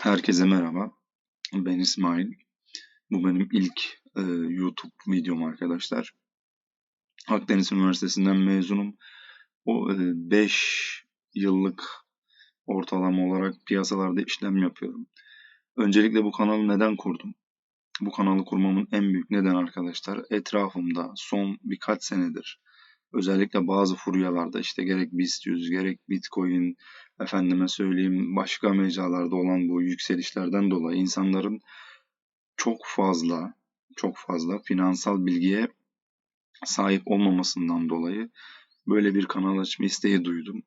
Herkese merhaba. Ben İsmail. Bu benim ilk e, YouTube videom arkadaşlar. Akdeniz Üniversitesi'nden mezunum. O 5 e, yıllık ortalama olarak piyasalarda işlem yapıyorum. Öncelikle bu kanalı neden kurdum? Bu kanalı kurmamın en büyük neden arkadaşlar etrafımda son birkaç senedir özellikle bazı furyalarda işte gerek BIST 100 gerek Bitcoin efendime söyleyeyim başka mecralarda olan bu yükselişlerden dolayı insanların çok fazla çok fazla finansal bilgiye sahip olmamasından dolayı böyle bir kanal açma isteği duydum.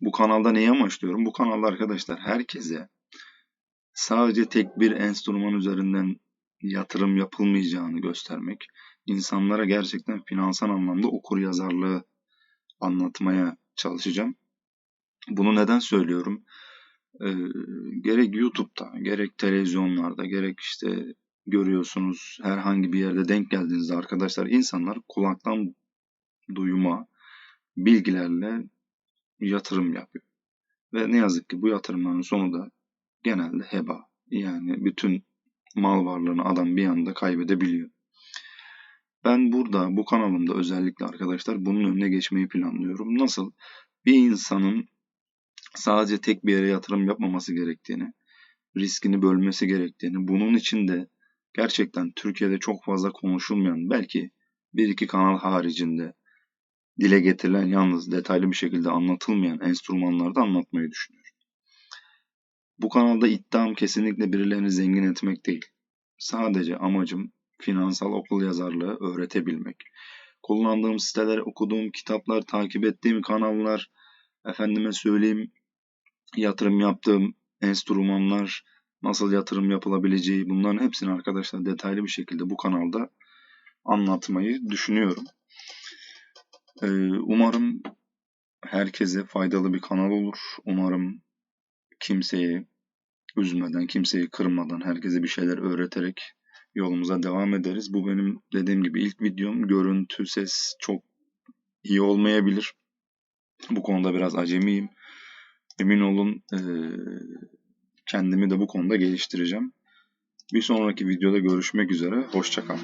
Bu kanalda neyi amaçlıyorum? Bu kanalda arkadaşlar herkese sadece tek bir enstrüman üzerinden yatırım yapılmayacağını göstermek, insanlara gerçekten finansal anlamda okur yazarlığı anlatmaya çalışacağım. Bunu neden söylüyorum? Ee, gerek YouTube'da, gerek televizyonlarda, gerek işte görüyorsunuz herhangi bir yerde denk geldiğinizde arkadaşlar insanlar kulaktan duyma bilgilerle yatırım yapıyor. Ve ne yazık ki bu yatırımların sonu da genelde heba. Yani bütün mal varlığını adam bir anda kaybedebiliyor. Ben burada bu kanalımda özellikle arkadaşlar bunun önüne geçmeyi planlıyorum. Nasıl? Bir insanın sadece tek bir yere yatırım yapmaması gerektiğini, riskini bölmesi gerektiğini, bunun için de gerçekten Türkiye'de çok fazla konuşulmayan, belki bir iki kanal haricinde dile getirilen yalnız detaylı bir şekilde anlatılmayan enstrümanlarda anlatmayı düşünüyorum. Bu kanalda iddiam kesinlikle birilerini zengin etmek değil. Sadece amacım finansal okul yazarlığı öğretebilmek. Kullandığım siteler, okuduğum kitaplar, takip ettiğim kanallar, efendime söyleyeyim yatırım yaptığım enstrümanlar, nasıl yatırım yapılabileceği bunların hepsini arkadaşlar detaylı bir şekilde bu kanalda anlatmayı düşünüyorum. Ee, umarım herkese faydalı bir kanal olur. Umarım kimseyi üzmeden, kimseyi kırmadan, herkese bir şeyler öğreterek yolumuza devam ederiz. Bu benim dediğim gibi ilk videom. Görüntü, ses çok iyi olmayabilir. Bu konuda biraz acemiyim. Emin olun kendimi de bu konuda geliştireceğim. Bir sonraki videoda görüşmek üzere. Hoşçakalın.